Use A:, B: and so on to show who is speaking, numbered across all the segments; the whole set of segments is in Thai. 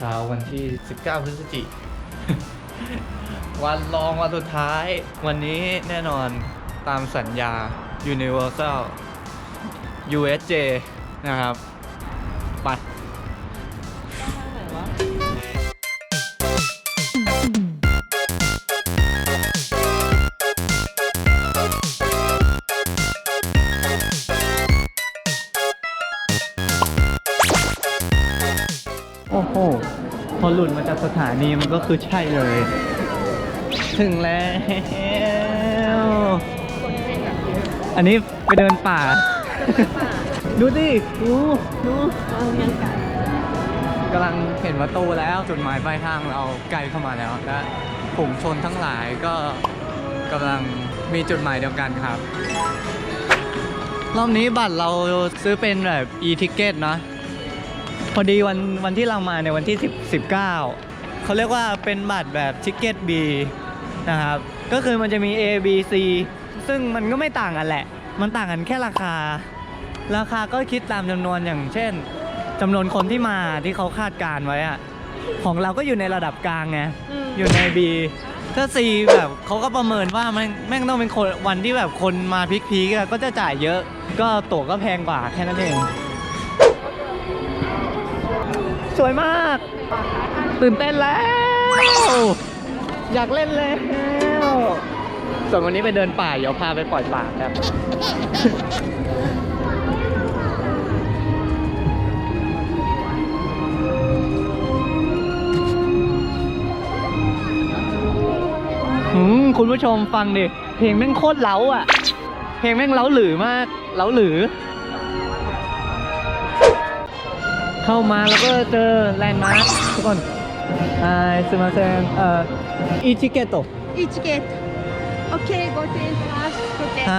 A: เช้าวันที่ 19 พฤศจิ วันรองวันสุดท้าย วันนี้แน่นอนตามสัญญา Universal USJ นะครับ ไป หลุดมาจากสถานีมันก็คือใช่เลย ถึงแล้ว อันนี้ไปเดินป่า ดูดิดูดูกำลังเห็นประตูแล้วจุดหมายปลายทางเราใกล้เข้ามาแล้วและฝูงชนทั้งหลายก็กำลังมีจุดหมายเดียวกันครับ รอบนี้บัตรเราซื้อเป็นแบบ e-ticket นะ พอดีวันวันที่เรามาในวันที่ 10 19เขาเรียกว่าเป็นบัตรแบบทิกเก็ต B นะครับ ก็คือมันจะมี A B C ซึ่งมันก็ไม่ต่างกันแหละ มันต่างกันแค่ราคา ราคาก็คิดตามจำนวนอย่างเช่นจำนวนคนที่มาที่เขาคาดการไว้อะของเราก็อยู่ในระดับกลางไง อยู่ใน B ถ้า C แบบเขาก็ประเมินว่ามันแม่งต้องเป็นคนวันที่แบบคนมาพีคๆอะก็จะจ่ายเยอะ ก็ตั๋วก็แพงกว่าแค่นั้นเอง สวยมาก ตื่นเต้นแล้ว อยากเล่นแล้ว ส่วนวันนี้ไปเดินป่า เดี๋ยวพาไปปล่อยป่าครับอืมคุณผู้ชมฟังดิ เพลงแม่งโคตรเล้าอะ เพลงแม่งเล้าหลือมาก เล้าหลือ เข้ามาแล้วก็เจอแลนด์มาร์คทุกคนไอสมาเซนเอ่ออิชิเกโตะ
B: Each gate. Okay, go to class. Okay.
A: ไฮ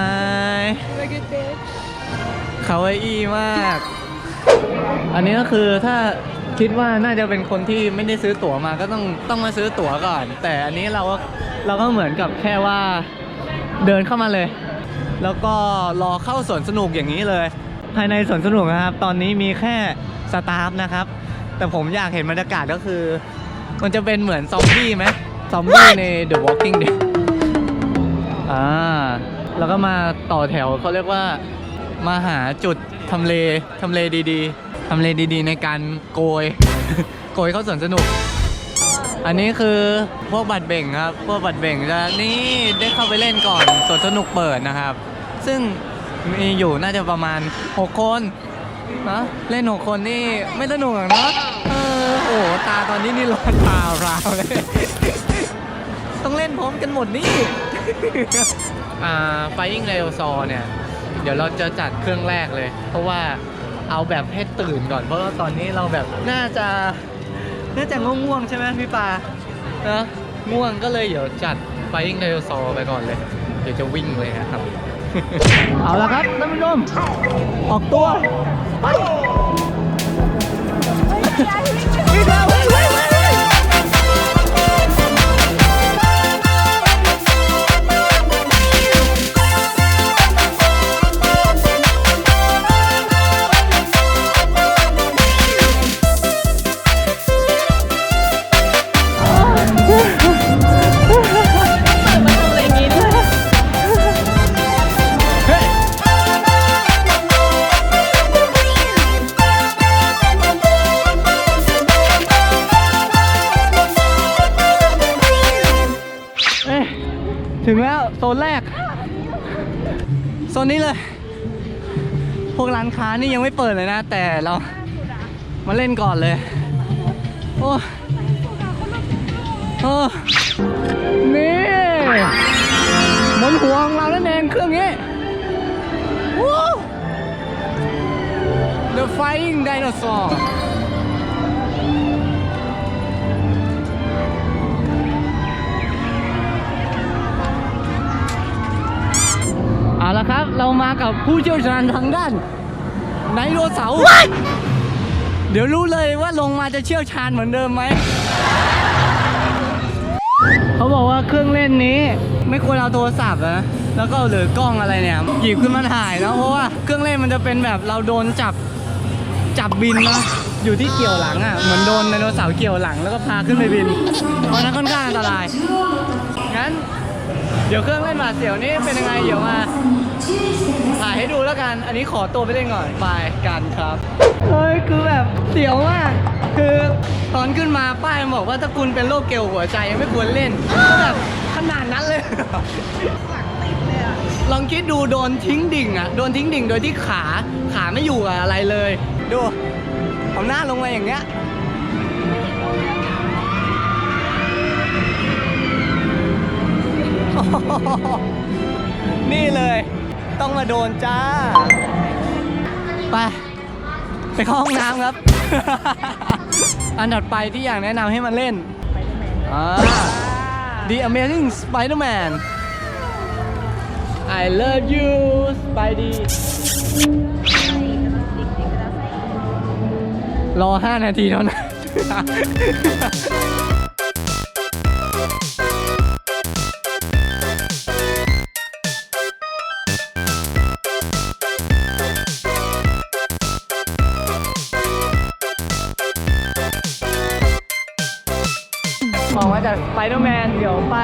B: Have a good day.
A: คาวาอี้มาก อันนี้ก็คือถ้าคิดว่าน่าจะเป็นคนที่ไม่ได้ซื้อตั๋วมาก็ต้องต้องมาซื้อตั๋วก่อน แต่อันนี้เราก็เราก็เหมือนกับแค่ว่าเดินเข้ามาเลย แล้วก็รอเข้าสวนสนุกอย่างนี้เลย ภายในสวนสนุกนะครับ ตอนนี้มีแค่ สตาฟนะครับ แต่ผมอยากเห็นบรรยากาศก็คือ มันจะเป็นเหมือนซอมบี้ไหมซอมบี้ใน The Walking Dead อ่าแล้วก็มาต่อแถวเขาเรียกว่ามาหาจุดทำเลทำเลดีๆทำเลดีๆ ในการโกย โกยเข้าสวนสนุก อันนี้คือพวกบัตรเบ่งครับ พวกบัตรเบ่งจะนี่ได้เข้าไปเล่นก่อนสวนสนุกเปิดนะครับ ซึ่งมีอยู่น่าจะประมาณ 6 คน นะเล่น6คนนี่ไม่สนุกหรอกเนาะเออโอ้โหตาตอนนี้นี่ร้อนตาราวเลย ต้องเล่นพร้อมกันหมดนี่อ่า Flying Rail s a w เนี่ย เดี๋ยวเราจะจัดเครื่องแรกเลย เพราะว่าเอาแบบให้ตื่นก่อน เพราะว่าตอนนี้เราแบบน่าจะน่าจะง่วงๆใช่ไหมพี่ปานะง่วงก็เลยเดี๋ยวจัด Flying Rail s a w ไปก่อนเลย เดี๋ยวจะวิ่งเลยนะครับ เอาละครับท่านผู้ชมออกตัว 哇ม่เถึงแล้วโซนแรก โซนนี้เลย พวกร้านค้านี่ยังไม่เปิดเลยนะ แต่เรามาเล่นก่อนเลย โอ้โอ้นี่บนหัวของเรานั่นเองเครื่องนี้ว้าว The Flying Dinosaur กับผู้เชี่ยวชาญทางด้านไดโนเสาร์เดี๋ยวรู้เลยว่าลงมาจะเชี่ยวชาญเหมือนเดิมไหม เขาบอกว่าเครื่องเล่นนี้ไม่ควรเอาโทรศัพท์นะ แล้วก็หรือกล้องอะไรเนี่ย หยิบขึ้นมาถ่ายนะเพราะว่าเครื่องเล่นมันจะเป็นแบบเราโดนจับจับบินเนาะอยู่ที่เกี่ยวหลังอะ เหมือนโดนไดโนเสาร์เกี่ยวหลังแล้วก็พาขึ้นไปบิน เพราะฉะนั้นค่อนข้างอันตราย งั้น เดี๋ยวเครื่องเล่นหวาดเสียวนี้เป็นยังไงเดี๋ยวมา ถ่ายให้ดูแล้วกัน อันนี้ขอตัวไปเล่นก่อน ไปกันครับ เฮ้ย คือแบบเสียวมาก คือตอนขึ้นมาป้ายมันบอกว่าถ้าคุณเป็นโรคเกลียวหัวใจยังไม่ควรเล่นก็แบบขนาดนั้นเลยลองคิดดูโดนทิ้งดิ่งอะ โดนทิ้งดิ่งโดยที่ขาขาไม่อยู่กับอะไรเลย ดูเอาหน้าลงมาอย่างเงี้ยนี่เลย ต้องมาโดนจ้า ไป ไปเข้าห้องน้ำครับ อันถัดไปที่อยากแนะนำให้มันเล่นอ่า The Amazing Spider-Man I love you Spidey รอ 5 นาทีเท่านั้น ออกมาจากสไปเดอร์แมนเดี๋ยวไป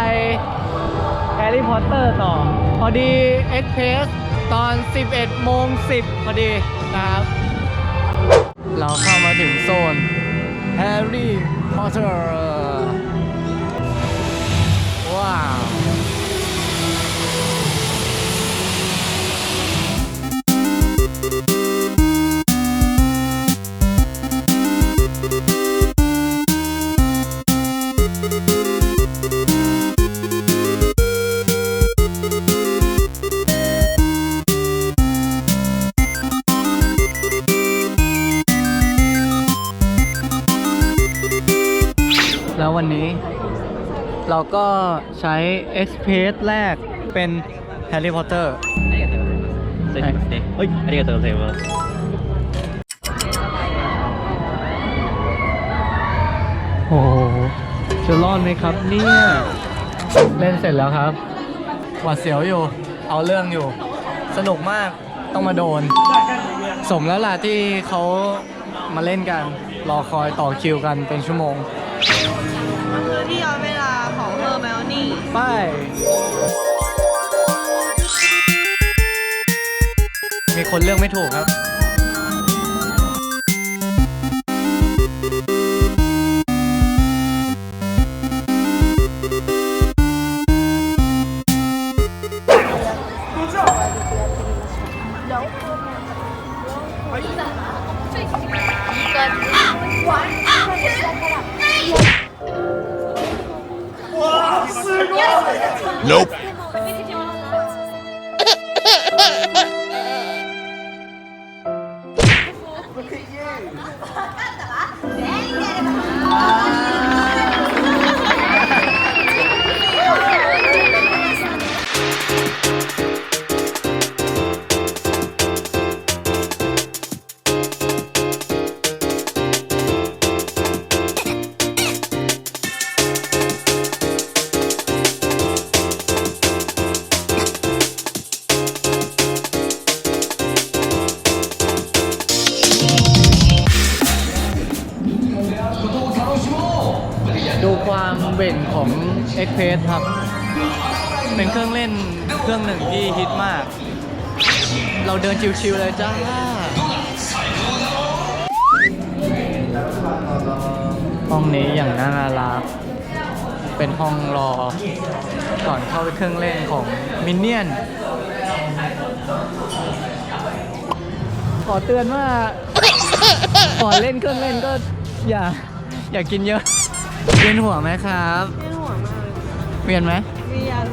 A: แฮร์รี่พอตเตอร์ต่อ พอดีเอ็กเพสตอน 11โมง10 พอดีนะครับ เราเข้ามาถึงโซนแฮร์รี่พอตเตอร์ว้าว เราก็ใช้เอ็กเพสแรกเป็นแฮร์รี่พอตเตอร์
C: ありがとうございます。はい、ありがとうございます。
A: โอ้โหจะรอดไหมครับเนี่ย เล่นเสร็จแล้วครับ หวาดเสียวอยู่ เอาเรื่องอยู่ สนุกมาก ต้องมาโดน สมแล้วล่ะที่เขามาเล่นกัน รอคอยต่อคิวกันเป็นชั่วโมง
B: มันคือที่ย้อนเวลา
A: ไปมีคนเลือกไม่ถูกครับ ความเบ่งของ e x p r e s s ครับ เป็นเครื่องเล่นเครื่องหนึ่งที่ฮิตมาก เราเดินชิวๆเลยจ้า ห้องนี้อย่างน่ารัก เป็นห้องรอ ก่อนเข้าไปเครื่องเล่นของมินเนี่ยน ขอเตือนว่าก่อนเล่นเครื่องเล่นก็อย่า อย่ากินเยอะ เวียนหัวไหมครับ
B: เวียนหัวมาก
A: เวียนไหม
B: เวียน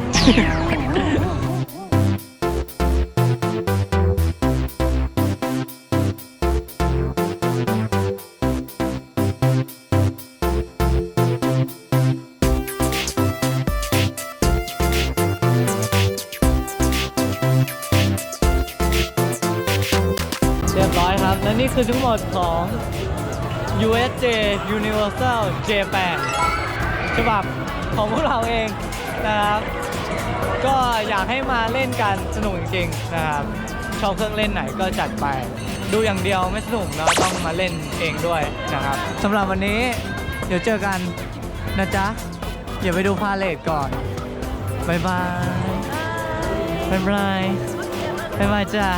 A: เรียบร้อยครับ และนี่คือทั้งหมดของ USJ Universal Japan ฉบับของพวกเราเองนะครับ ก็อยากให้มาเล่นกันสนุกจริงๆนะครับ ชอบเครื่องเล่นไหนก็จัดไป ดูอย่างเดียวไม่สนุกเราะต้องมาเล่นเองด้วยนะครับสำหรับวันนี้เดี๋ยวเจอกันนะจ๊ะอย่าไปดูพาเลทก่อนบายบายบายบายบายบายจ้า